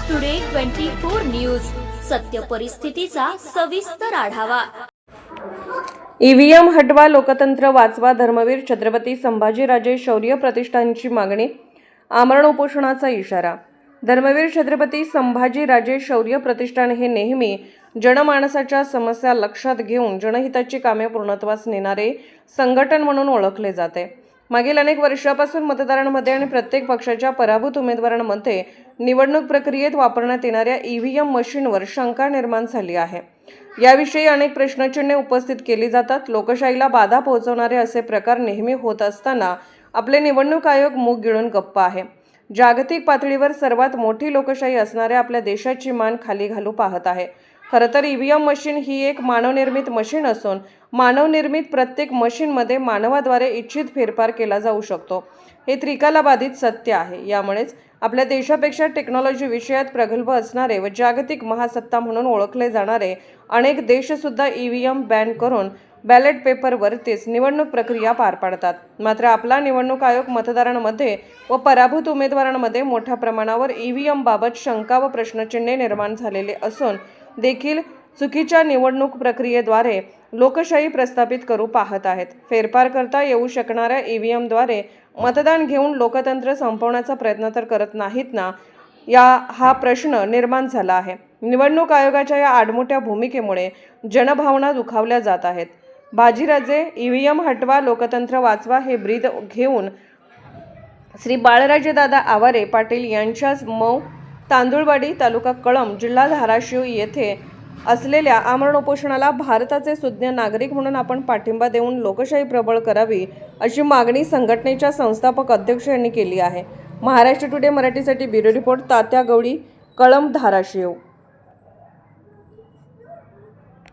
Maharashtra today twenty four news सत्य परिस्थितीचा सविस्तर आढावा. ईव्हीएम हटवा लोकतंत्र वाचवा धर्मवीर छत्रपती संभाजीराजे शौर्य प्रतिष्ठानची मागणी आमरण उपोषणाचा इशारा. धर्मवीर छत्रपती संभाजीराजे शौर्य प्रतिष्ठान हे नेहमी जनमानसाच्या समस्या लक्षात घेऊन जनहिताची कामे पूर्णत्वास नेणारे संघटन म्हणून ओळखले जाते. मागील अनेक वर्षापासून मतदारांमध्ये आणि प्रत्येक पक्षाच्या पराभूत उमेदवारांमध्ये निवडणूक प्रक्रियेत वापरण्यात येणाऱ्या ई व्ही एम मशीनवर शंका निर्माण झाली आहे. याविषयी अनेक प्रश्नचिन्हे उपस्थित केली जातात. लोकशाहीला बाधा पोहोचवणारे असे प्रकार नेहमी होत असताना आपले निवडणूक आयोग मूग गिळून गप्प आहे. जागतिक पातळीवर सर्वात मोठी लोकशाही असणाऱ्या आपल्या देशाची मान खाली घालू पाहत आहे. खरं तर ई व्ही एम मशीन ही एक मानवनिर्मित मशीन असून मानवनिर्मित प्रत्येक मशीनमध्ये मानवाद्वारे इच्छित फेरफार केला जाऊ शकतो. हे त्रिकालाबाधित सत्य आहे. यामुळेच आपल्या देशापेक्षा टेक्नॉलॉजी विषयात प्रगल्भ असणारे व जागतिक महासत्ता म्हणून ओळखले जाणारे अनेक देशसुद्धा ई व्ही एम बॅन करून बॅलेट पेपरवरतीच निवडणूक प्रक्रिया पार पाडतात. मात्र आपला निवडणूक आयोग मतदारांमध्ये व पराभूत उमेदवारांमध्ये मोठ्या प्रमाणावर ई व्ही एमबाबत शंका व प्रश्नचिन्हे निर्माण झालेले असून देखील चुकीच्या निवडणूक प्रक्रियेद्वारे लोकशाही प्रस्थापित करू पाहत आहेत. फेरफार करता येऊ शकणाऱ्या ई व्ही एमद्वारे मतदान घेऊन लोकतंत्र संपवण्याचा प्रयत्न तर करत नाहीत ना? या हा प्रश्न निर्माण झाला आहे. निवडणूक आयोगाच्या या आडमोठ्या भूमिकेमुळे जनभावना दुखावल्या जात आहेत. बाजीराजे ई व्ही एम हटवा लोकतंत्र वाचवा हे ब्रीद घेऊन श्री बाळराजेदादा आवारे पाटील यांच्याच मौ तांदुळवाडी तालुका कळंब जिल्हा धाराशिव येथे असलेल्या आमरण उपोषणाला भारताचे सुज्ञ नागरिक म्हणून आपण पाठिंबा देऊन लोकशाही प्रबळ करावी अशी मागणी संघटनेच्या संस्थापक अध्यक्ष यांनी केली आहे. महाराष्ट्र टुडे मराठीसाठी ब्युरो रिपोर्ट तात्या गवळी कळंब धाराशिव.